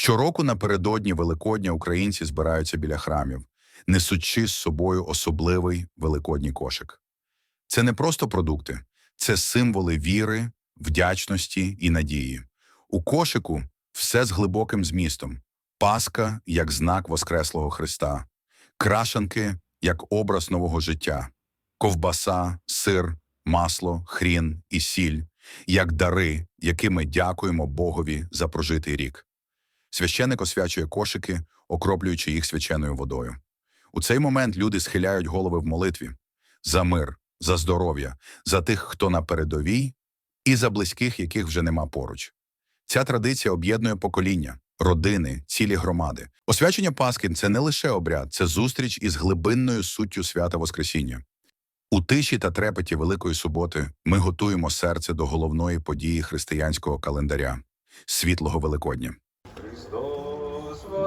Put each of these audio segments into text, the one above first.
Щороку напередодні Великодня українці збираються біля храмів, несучи з собою особливий великодній кошик. Це не просто продукти, це символи віри, вдячності і надії. У кошику все з глибоким змістом: паска як знак Воскреслого Христа, крашанки як образ нового життя, ковбаса, сир, масло, хрін і сіль як дари, якими дякуємо Богові за прожитий рік. Священик освячує кошики, окроплюючи їх свяченою водою. У цей момент люди схиляють голови в молитві за мир, за здоров'я, за тих, хто на передовій, і за близьких, яких вже нема поруч. Ця традиція об'єднує покоління, родини, цілі громади. Освячення Пасхи – це не лише обряд, це зустріч із глибинною суттю свята Воскресіння. У тиші та трепеті Великої суботи ми готуємо серце до головної події християнського календаря світлого Великодня.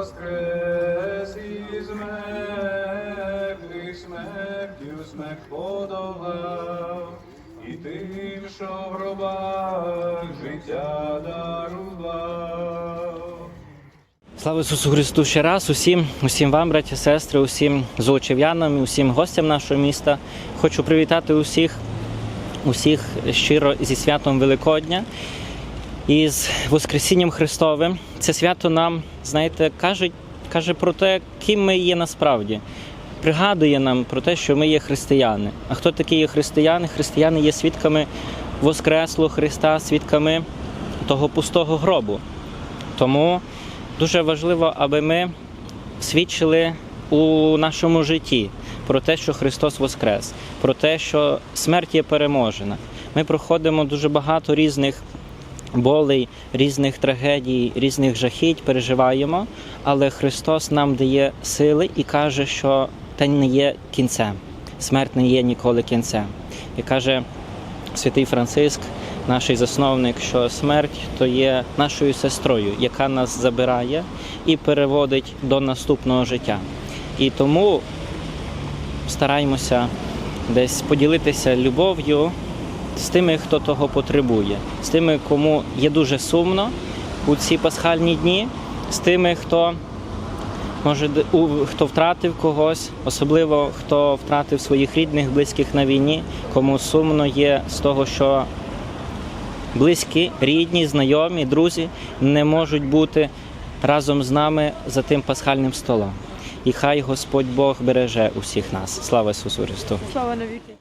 Воскрес із мертвих, смертю смерть подолав, і тим, що в гробах життя дарував. Слава Ісусу Христу ще раз усім, усім вам, браті, сестри, усім золочев'янам, усім гостям нашого міста. Хочу привітати усіх, усіх щиро зі святом Великодня і з Воскресінням Христовим. Це свято нам, знаєте, каже, каже про те, ким ми є насправді. Пригадує нам про те, що ми є християни. А хто такі є християни? Християни є свідками Воскреслого Христа, свідками того пустого гробу. Тому дуже важливо, аби ми свідчили у нашому житті про те, що Христос Воскрес, про те, що смерть є переможена. Ми проходимо дуже багато різних болей, різних трагедій, різних жахіть, переживаємо, але Христос нам дає сили і каже, що те не є кінцем. Смерть не є ніколи кінцем. І каже святий Франциск, наш засновник, що смерть то є нашою сестрою, яка нас забирає і переводить до наступного життя. І тому стараємося десь поділитися любов'ю з тими, хто того потребує, з тими, кому є дуже сумно у ці пасхальні дні, з тими, хто може хто втратив когось, особливо хто втратив своїх рідних, близьких на війні, кому сумно є з того, що близькі, рідні, знайомі, друзі не можуть бути разом з нами за тим пасхальним столом. І хай Господь Бог береже усіх нас. Слава Ісусу Христу! Слава навіки.